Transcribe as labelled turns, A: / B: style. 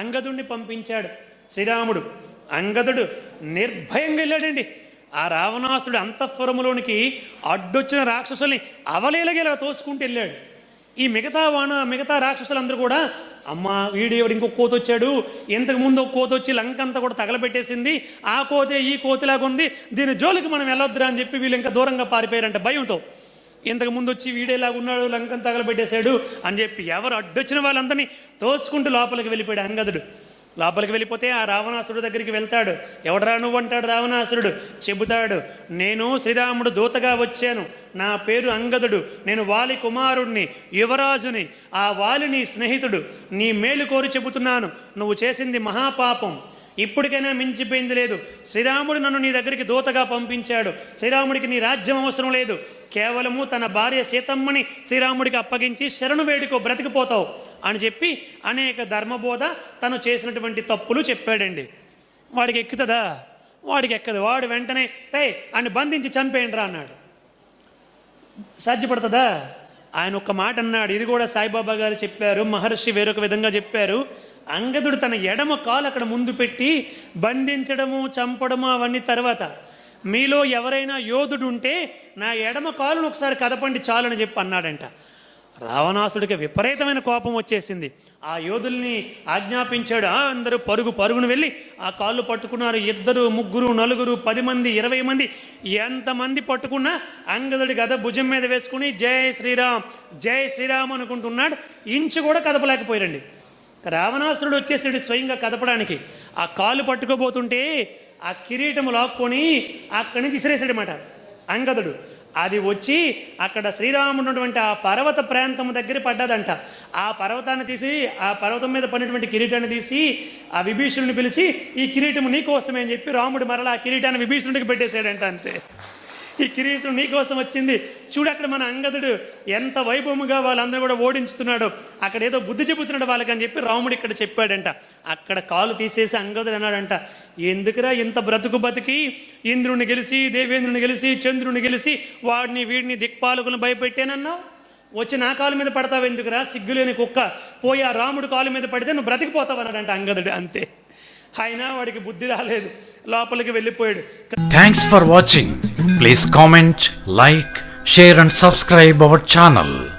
A: అంగదుణ్ణి పంపించాడు. శ్రీరాముడు అంగదుడు నిర్భయంగా వెళ్ళాడండి. ఆ రావణాసుడు అంతఃపురములోనికి అడ్డొచ్చిన రాక్షసుల్ని అవలేలగేలా తోసుకుంటూ వెళ్ళాడు. ఈ మిగతా వాణ మిగతా రాక్షసులందరూ కూడా అమ్మా వీడేవాడు ఇంకో కోత వచ్చాడు ఇంతకు ముందు ఒక కోత వచ్చి లంక అంతా కూడా తగలబెట్టేసింది. ఆ కోతే ఈ కోతిలాగా ఉంది దీని జోలికి మనం వెళ్ళొద్దురా అని చెప్పి వీళ్ళు ఇంకా దూరంగా పారిపోయారంట భయంతో. ఇంతకు ముందు వచ్చి వీడేలాగా ఉన్నాడు లంకను తగలబెట్టేశాడు అని చెప్పి ఎవరు అడ్డొచ్చిన వాళ్ళందరినీ తోసుకుంటూ లోపలికి వెళ్ళిపోయాడు అంగదుడు లోపలికి వెళ్ళిపోతే ఆ రావణాసురుడు దగ్గరికి వెళ్తాడు. ఎవడరా నువ్వు అంటాడు రావణాసురుడు. చెబుతాడు నేను శ్రీరాముడు దూతగా వచ్చాను. నా పేరు అంగదుడు నేను వాలి కుమారుణ్ణి యువరాజుని ఆ వాలి నీ స్నేహితుడు. నీ మేలు కోరి చెబుతున్నాను. నువ్వు చేసింది మహాపాపం. ఇప్పటికైనా మించిపోయింది లేదు. శ్రీరాముడు నన్ను నీ దగ్గరికి దూతగా పంపించాడు. శ్రీరాముడికి నీ రాజ్యం అవసరం లేదు. కేవలము తన భార్య సీతమ్మని శ్రీరాముడికి అప్పగించి శరణు వేడుకో బ్రతికిపోతావు అని చెప్పి అనేక ధర్మబోధ తను చేసినటువంటి తప్పులు చెప్పాడండి. వాడికి ఎక్కుతుందా? వాడికి ఎక్కదు. వాడు వెంటనే పే అని బంధించి చంపేయండి రా అన్నాడు. సాధ్యపడుతుందా ఆయన ఒక్క మాట అన్నాడు. ఇది కూడా సాయిబాబా గారు చెప్పారు మహర్షి వేరొక విధంగా చెప్పారు. అంగదుడు తన ఎడమ కాలు అక్కడ ముందు పెట్టి బంధించడము చంపడము అవన్నీ తర్వాత. మీలో ఎవరైనా యోధుడు ఉంటే నా ఎడమ కాలును ఒకసారి కదపండి చాలని చెప్పి అన్నాడంట. రావణాసుడికి విపరీతమైన కోపం వచ్చేసింది. ఆ యోధుల్ని ఆజ్ఞాపించాడు. ఆ, అందరూ పరుగు పరుగును వెళ్ళి ఆ కాళ్ళు పట్టుకున్నారు. ఇద్దరు ముగ్గురు నలుగురు పది మంది ఇరవై మంది. ఎంతమంది పట్టుకున్నా అంగదుడి కథ భుజం మీద వేసుకుని జై శ్రీరామ్ జై శ్రీరామ్ అనుకుంటున్నాడు. ఇంచు కూడా కదపలేకపోయారండి రావణాసురుడు వచ్చేసాడు స్వయంగా కదపడానికి. ఆ కాలు పట్టుకోబోతుంటే ఆ కిరీటం లాక్కొని అక్కడి నుంచి విసిరేసాడనమాట అంగదుడు అది వచ్చి అక్కడ శ్రీరాముడు ఉన్నటువంటి ఆ పర్వత ప్రాంతం దగ్గర పడ్డదంట. ఆ పర్వతాన్ని తీసి ఆ పర్వతం మీద పడినటువంటి కిరీటాన్ని తీసి ఆ విభీషణుని పిలిచి ఈ కిరీటం నీకోసమే అని చెప్పి రాముడు మరలా ఆ కిరీటాన్ని విభీషణుడికి పెట్టేశాడంట అంతే. ఈ కిరీటం నీకోసం వచ్చింది. చూడు అక్కడ మన అంగదుడు ఎంత వైభవముగా వాళ్ళందరూ కూడా ఓడించుతున్నాడు. అక్కడ ఏదో బుద్ధి చెబుతున్నాడు వాళ్ళకని చెప్పి రాముడు ఇక్కడ చెప్పాడంట. అక్కడ కాలు తీసేసి అంగదుడు అన్నాడంట ఎందుకురా ఇంత బ్రతుకు బతికి? ఇంద్రుని గెలిచి దేవేంద్రుని గెలిచి చంద్రుని గెలిచి వాడిని వీడిని దిక్పాలకులను భయపెట్టానన్నావు? వచ్చి నా కాలు మీద పడతావు ఎందుకురా? సిగ్గులేని కుక్క. పోయి ఆ రాముడు కాలు మీద పడితే నువ్వు బ్రతికిపోతావు అన్నాడంట అంగదుడు అంతే. అయినా వాడికి బుద్ధి రాలేదు. లోపలికి వెళ్ళిపోయాడు.
B: Thanks for watching Please comment, like, share and subscribe our channel.